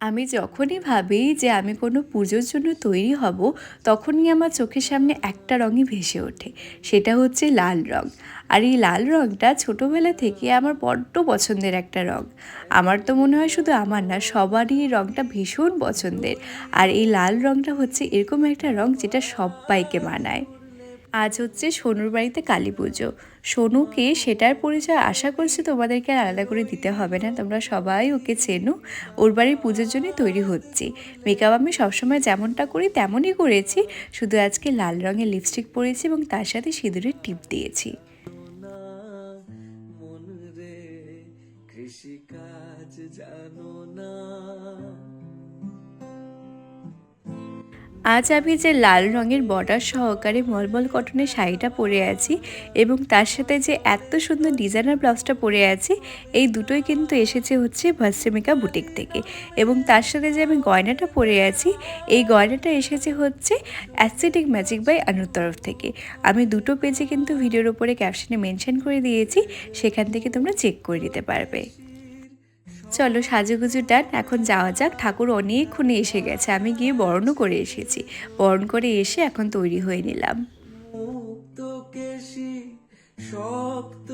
আমি যখনই ভাবি যে আমি কোনো পুজোর জন্য তৈরি হব, তখনই আমার চোখের সামনে একটা রঙই ভেসে ওঠে। সেটা হচ্ছে লাল রং। আর এই লাল রঙটা ছোটোবেলা থেকে আমার বড্ড পছন্দের একটা রং। আমার তো মনে হয় শুধু আমার না, সবারই এই রঙটা ভীষণ পছন্দের। আর এই লাল রঙটা হচ্ছে এরকম একটা রং যেটা সবাইকে মানায়। আজ হচ্ছে সোনুর বাড়িতে কালী পুজো। সোনুকে সেটার পরিচয় আশা করছি তোমাদেরকে আর আলাদা করে দিতে হবে না। তোমরা সবাই ওকে চেনো। ওর বাড়ির পুজোর জন্যই তৈরি হচ্ছি। মেকআপ আমি সবসময় যেমনটা করি, তেমনই করেছি। শুধু আজকে লাল রঙের লিপস্টিক পরেছি এবং তার সাথে সিঁদুরের টিপ দিয়েছি। কৃষিকাজ জানো না। আজ আমি যে লাল রঙের বর্ডার সহকারে মলমল কটনের শাড়িটা পরে আছি এবং তার সাথে যে এত সুন্দর ডিজাইনার ব্লাউজটা পরে আছি, এই দুটোই কিন্তু এসেছে হচ্ছে ভাস্যমিকা বুটিক থেকে। এবং তার সাথে যে আমি গয়নাটা পরে আছি, এই গয়নাটা এসেছে হচ্ছে অ্যাসথেটিক ম্যাজিক বাই আনুর তরফ থেকে। আমি দুটো পেজে কিন্তু ভিডিওর উপরে ক্যাপশনে মেনশন করে দিয়েছি, সেখান থেকে তোমরা চেক করে নিতে পারবে। চলো সাজুগুজু ডান এখন যাওয়া যাক। ঠাকুর অনেকক্ষণে এসে গেছে আমি গিয়ে বরণও করে এসেছি। বরণ করে এসে এখন তৈরি হয়ে নিলাম। মুক্ত কেশি শক্ত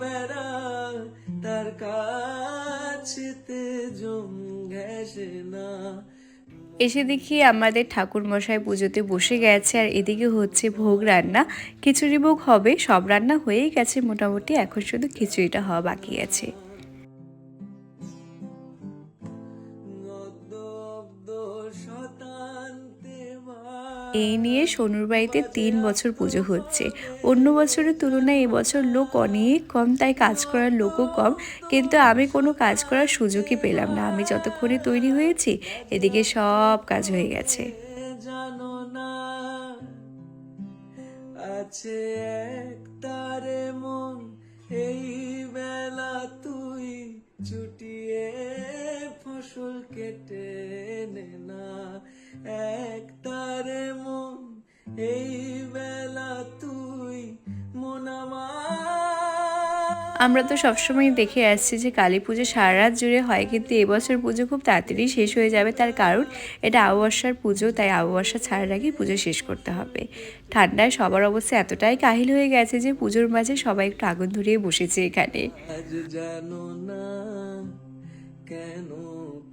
বেড়া তার কাছেতে জম ঘেসে না। এসে দেখি আমাদের ঠাকুর মশাই পুজোতে বসে গেছে আর এদিকে হচ্ছে ভোগ রান্না। খিচুড়ি ভোগ হবে সব রান্না হয়েই গেছে মোটামুটি এখন শুধু খিচুড়িটা হওয়া বাকি আছে। এই নিয়ে সোনুর বাড়িতে তিন বছর পুজো হচ্ছে। অন্য বছরের তুলনায় এবছর লোক অনেক কম, তাই কাজ করার লোকও কম। কিন্তু আমি কোনো কাজ করার সুযোগই পেলাম না। আমি যতক্ষণে তৈরি হয়েছি, এদিকে সব কাজ হয়ে গেছে। জানো না আছে এক তুই চুটিয়ে ফসল কেটে আমার তো সবসময় দেখে আসছি যে কালী পুজো সারা রাত জুড়ে হয় কিন্তু এবছর পুজো খুব তাড়াতাড়ি শেষ হয়ে যাবে। তার কারণ এটা আবহাওয়ার পুজো তাই আবহাওয়া ছাড়ার আগেই পুজো শেষ করতে হবে। ঠান্ডায় সবার অবস্থা এতটাই কাহিল হয়ে গেছে যে পুজোর মাঝে সবাই একটু আগুন ধরিয়ে বসেছে এখানে। জানো না কেন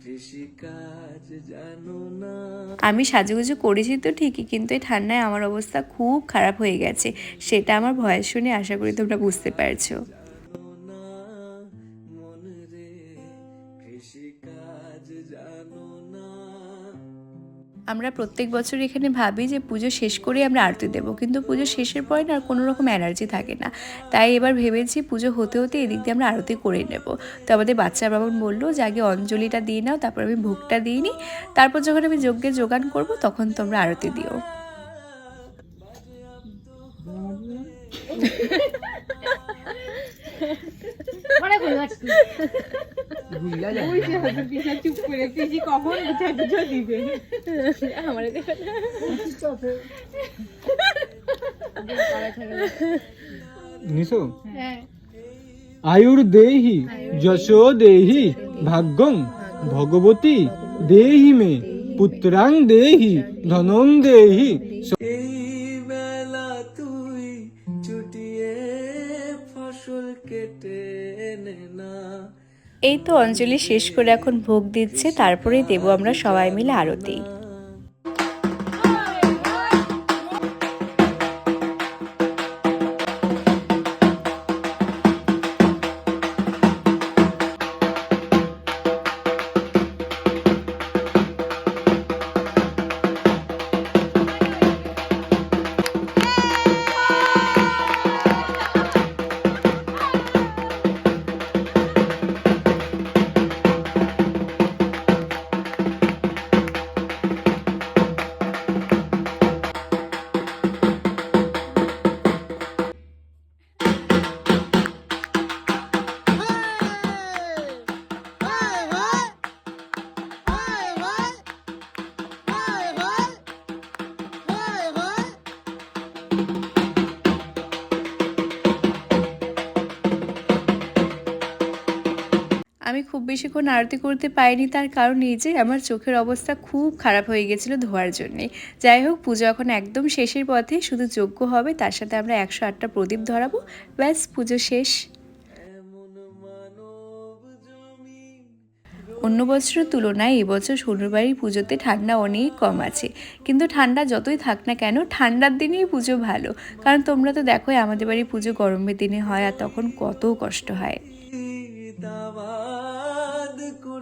কৃষিকাজ জানো না। আমি সাজুগুজু করেছি তো ঠিকই কিন্তু এই ঠান্ডায় আমার অবস্থা খুব খারাপ হয়ে গেছে। সেটা আমার ভয়েস শুনে আশা করি তোমরা বুঝতে পারছ। আমরা প্রত্যেক বছর এখানে ভাবি যে পুজো শেষ করে আমরা আরতি দেবো, কিন্তু পুজো শেষের পরে না আর কোনো রকম এনার্জি থাকে না। তাই এবার ভেবেছি পুজো হতে হতে এদিক দিয়ে আমরা আরতি করে নেব। তো আমাদের বাচ্চা বাবন বলল যে, আগে অঞ্জলিটা দিয়ে নাও, তারপর আমি ভোগটা দিয়ে নিই। তারপর যখন আমি যজ্ঞে যোগান করব, তখন তোমরা আরতি দিও। অনেক হলো একটু ওই যে হয়তো পিছা চুপ করে পিজি কখন পিছা পিছা দিবে? আমার দেখো নিশো? হ্যাঁ। আয়ুর্দেহি যশো দেহি ভাগ্যং ভগবতী দেহি মে পুত্রাং দেহি ধনং দেহি। এই তো অঞ্জলি শেষ করে এখন ভোগ দিচ্ছে তারপরেই দেব আমরা সবাই মিলে আরতি। আমি খুব বেশিক্ষণ আরতি করতে পাইনি তার কারণ এই যে আমার চোখের অবস্থা খুব খারাপ হয়ে গেছিল ধোয়ার জন্যে। যাই হোক, পুজো এখন একদম শেষের পথে, শুধু যোগ্য হবে, তার সাথে আমরা একশো আটটা প্রদীপ ধরাবো। ব্যাস, পুজো শেষ। অন্য বছরের তুলনায় এবছর শ্বশুরবাড়ির পুজোতে ঠান্ডা অনেক কম আছে। কিন্তু ঠান্ডা যতই থাক না কেন, ঠান্ডার দিনেই পুজো ভালো। কারণ তোমরা তো দেখোই, আমাদের বাড়ি পুজো গরমের দিনে হয়, আর তখন কত কষ্ট হয়।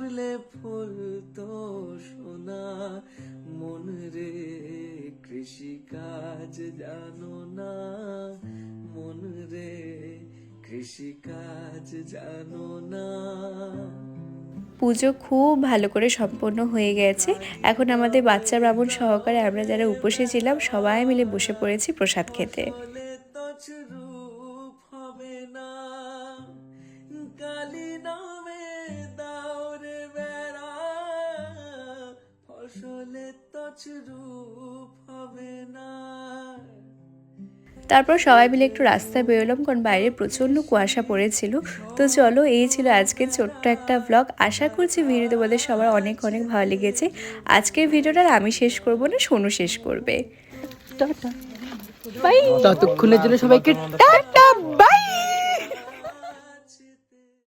করলে ফুল তো সোনা। মন রে কৃষি কাজ জানো না। মন রে কৃষি কাজ জানো না। পুজো খুব ভালো করে সম্পন্ন হয়ে গেছে। এখন আমাদের বাচ্চা ব্রাহ্মণ সহকারে আমরা যারা উপসে ছিলাম সবাই মিলে বসে পড়েছি প্রসাদ খেতে। তছরূপ হবে না। তারপর সবাই মিলে একটু রাস্তায় বেরোলাম কারণ বাইরে প্রচণ্ড কুয়াশা পড়েছিল। তো চলো এই ছিল আজকের ছোট্ট একটা ব্লগ আশা করছি ভিডিও তোমাদের সবার অনেক অনেক ভালো লেগেছে। আজকের ভিডিওটা আর আমি শেষ করব না সোনু শেষ করবে। ততক্ষণের জন্য সবাইকে টাটা।